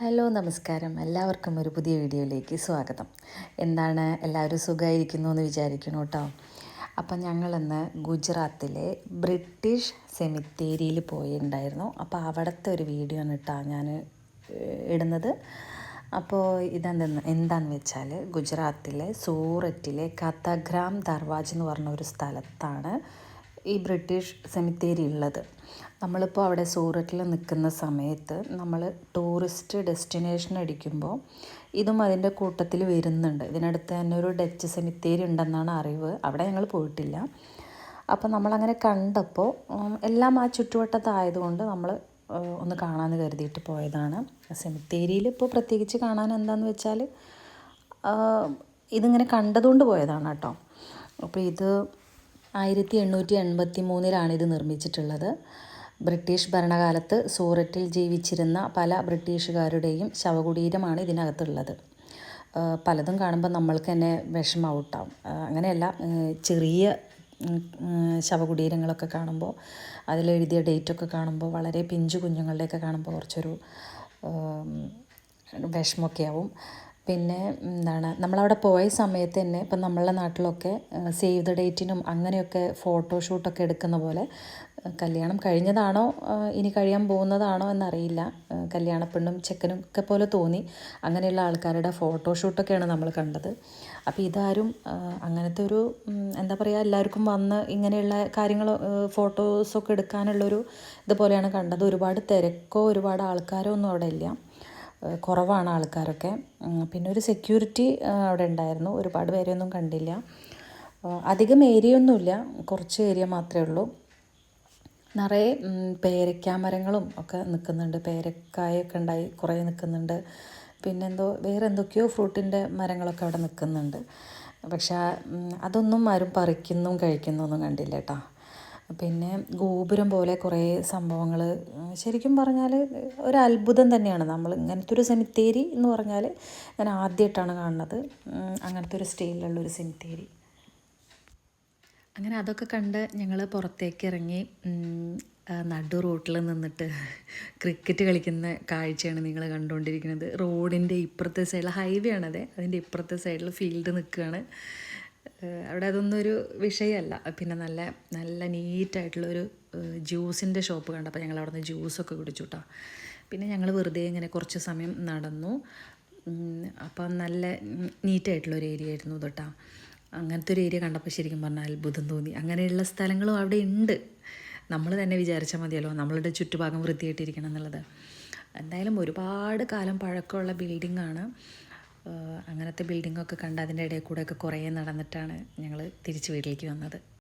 Hello നമസ്കാരം. എല്ലാവർക്കും ഒരു പുതിയ വീഡിയോയിലേക്ക് സ്വാഗതം. എന്താണ്? എല്ലാവരും സുഖമായിരിക്കുന്നു എന്ന് വിചാരിക്കണം കേട്ടോ അപ്പം ഞങ്ങളിന്ന് ഗുജറാത്തിലെ ബ്രിട്ടീഷ് സെമിത്തേരിയിൽ പോയിട്ടുണ്ടായിരുന്നു അപ്പോൾ അവിടുത്തെ ഒരു വീഡിയോ ആണ് കേട്ടോ ഞാൻ ഇടുന്നത്. അപ്പോൾ ഇതെന്തെന്ന് എന്താണെന്ന് വെച്ചാൽ ഗുജറാത്തിലെ സൂററ്റിലെ കഥഗ്രാം ദർവാജ് എന്ന് പറഞ്ഞ ഒരു സ്ഥലത്താണ് ഈ ബ്രിട്ടീഷ് സെമിത്തേരി ഉള്ളത്. നമ്മളിപ്പോൾ അവിടെ സൂററ്റിൽ നിൽക്കുന്ന സമയത്ത് നമ്മൾ ടൂറിസ്റ്റ് ഡെസ്റ്റിനേഷൻ അടിക്കുമ്പോൾ ഇതും അതിന്റെ കൂട്ടത്തിൽ വരുന്നുണ്ട്. ഇതിനടുത്ത് തന്നെ ഒരു ഡച്ച് സെമിത്തേരി ഉണ്ടെന്നാണ് അറിവ്. അവിടെ ഞങ്ങൾ പോയിട്ടില്ല. അപ്പോൾ നമ്മളങ്ങനെ കണ്ടപ്പോൾ എല്ലാം ആ ചുറ്റുവട്ടത്തായതുകൊണ്ട് നമ്മൾ ഒന്ന് കാണാമെന്ന് കരുതിയിട്ട് പോയതാണ്. സെമിത്തേരിയിൽ ഇപ്പോൾ പ്രത്യേകിച്ച് കാണാൻ എന്താണെന്ന് വെച്ചാൽ ഇതിങ്ങനെ കണ്ടതുകൊണ്ട് പോയതാണ് കേട്ടോ. അപ്പോൾ ഇത് ആയിരത്തി എണ്ണൂറ്റി എൺപത്തി മൂന്നിലാണ് ഇത് നിർമ്മിച്ചിട്ടുള്ളത്. ബ്രിട്ടീഷ് ഭരണകാലത്ത് സൂററ്റിൽ ജീവിച്ചിരുന്ന പല ബ്രിട്ടീഷുകാരുടെയും ശവകുടീരമാണ് ഇതിനകത്തുള്ളത്. പലതും കാണുമ്പോൾ നമ്മൾക്ക് തന്നെ വിഷമൗട്ടാവും അങ്ങനെയല്ല ചെറിയ ശവകുടീരങ്ങളൊക്കെ കാണുമ്പോൾ അതിലെഴുതിയ ഡേറ്റൊക്കെ കാണുമ്പോൾ വളരെ പിഞ്ചു കുഞ്ഞുങ്ങളുടെയൊക്കെ കാണുമ്പോൾ കുറച്ചൊരു വിഷമമൊക്കെ ആവും പിന്നെ എന്താണ് നമ്മളവിടെ പോയ സമയത്ത് തന്നെ ഇപ്പം നമ്മളുടെ നാട്ടിലൊക്കെ സേവ് ദ ഡേറ്റിനും അങ്ങനെയൊക്കെ ഫോട്ടോഷൂട്ടൊക്കെ എടുക്കുന്ന പോലെ കല്യാണം കഴിഞ്ഞതാണോ ഇനി കഴിയാൻ പോകുന്നതാണോ എന്നറിയില്ല. കല്യാണ പെണ്ണും ചെക്കനും ഒക്കെ പോലെ തോന്നി. അങ്ങനെയുള്ള ആൾക്കാരുടെ ഫോട്ടോഷൂട്ടൊക്കെയാണ് നമ്മൾ കണ്ടത്. അപ്പോൾ ഇതാരും അങ്ങനത്തെ ഒരു എന്താ പറയുക എല്ലാവർക്കും വന്ന് ഇങ്ങനെയുള്ള കാര്യങ്ങൾ ഫോട്ടോസൊക്കെ എടുക്കാനുള്ളൊരു ഇതുപോലെയാണ് കണ്ടത്. ഒരുപാട് തിരക്കോ ഒരുപാട് ആൾക്കാരോ ഒന്നും അവിടെ ഇല്ല. കുറവാണ് ആൾക്കാരൊക്കെ. പിന്നെ ഒരു സെക്യൂരിറ്റി അവിടെ ഉണ്ടായിരുന്നു. ഒരുപാട് പേരെയൊന്നും കണ്ടില്ല. അധികം ഏരിയ ഒന്നുമില്ല. കുറച്ച് ഏരിയ മാത്രമേ ഉള്ളൂ. നിറയെ പേരയ്ക്ക മരങ്ങളും ഒക്കെ നിൽക്കുന്നുണ്ട്. പേരക്കായൊക്കെ ഉണ്ടായി കുറേ നിൽക്കുന്നുണ്ട്. പിന്നെന്തോ വേറെ എന്തൊക്കെയോ ഫ്രൂട്ടിന്റെ മരങ്ങളൊക്കെ അവിടെ നിൽക്കുന്നുണ്ട്. പക്ഷേ അതൊന്നും ആരും പറിക്കുന്നും കഴിക്കുന്നൊന്നും കണ്ടില്ല കേട്ടോ. പിന്നെ ഗോപുരം പോലെ കുറേ സംഭവങ്ങൾ ശരിക്കും പറഞ്ഞാൽ ഒരു അത്ഭുതം തന്നെയാണ്. നമ്മൾ ഇങ്ങനത്തെ ഒരു സെമിത്തേരി എന്ന് പറഞ്ഞാൽ ഞാൻ ആദ്യമായിട്ടാണ് കാണുന്നത്. അങ്ങനത്തെ ഒരു സ്റ്റൈലിലുള്ള ഒരു സെമിത്തേരി അങ്ങനെ അതൊക്കെ കണ്ട് ഞങ്ങൾ പുറത്തേക്ക് ഇറങ്ങി നടു റോട്ടിൽ നിന്നിട്ട് ക്രിക്കറ്റ് കളിക്കുന്ന കാഴ്ചയാണ് നിങ്ങൾ കണ്ടുകൊണ്ടിരിക്കുന്നത്. റോഡിന്റെ ഇപ്പുറത്തെ സൈഡിൽ ഹൈവേ ആണത് അതിന്റെ ഇപ്പുറത്തെ സൈഡിൽ ഫീൽഡ് നിൽക്കുകയാണ്. അവിടെ അതൊന്നും ഒരു വിഷയമല്ല. പിന്നെ നല്ല നല്ല നീറ്റായിട്ടുള്ളൊരു ജ്യൂസിന്റെ ഷോപ്പ് കണ്ടപ്പോൾ ഞങ്ങൾ അവിടെ നിന്ന് ജ്യൂസൊക്കെ കുടിച്ചു കേട്ടോ പിന്നെ ഞങ്ങൾ വെറുതെ ഇങ്ങനെ കുറച്ച് സമയം നടന്നു. അപ്പം നല്ല നീറ്റായിട്ടുള്ളൊരു ഏരിയ ആയിരുന്നു കേട്ടോ അങ്ങനത്തെ ഒരു ഏരിയ കണ്ടപ്പോൾ ശരിക്കും പറഞ്ഞാൽ അത്ഭുതം തോന്നി. അങ്ങനെയുള്ള സ്ഥലങ്ങളും അവിടെ ഉണ്ട്. നമ്മൾ തന്നെ വിചാരിച്ചാൽ മതിയല്ലോ നമ്മളുടെ ചുറ്റുഭാഗം വൃത്തിയായിട്ടിരിക്കണം എന്നുള്ളത്. എന്തായാലും ഒരുപാട് കാലം പഴക്കമുള്ള ബിൽഡിങ്ങാണ് അങ്ങനത്തെ ബിൽഡിങ്ങൊക്കെ കണ്ട് അതിന്റെ ഇടയിൽ കൂടെയൊക്കെ കുറേ നടന്നിട്ടാണ് ഞങ്ങൾ തിരിച്ച് വീട്ടിലേക്ക് വന്നത്.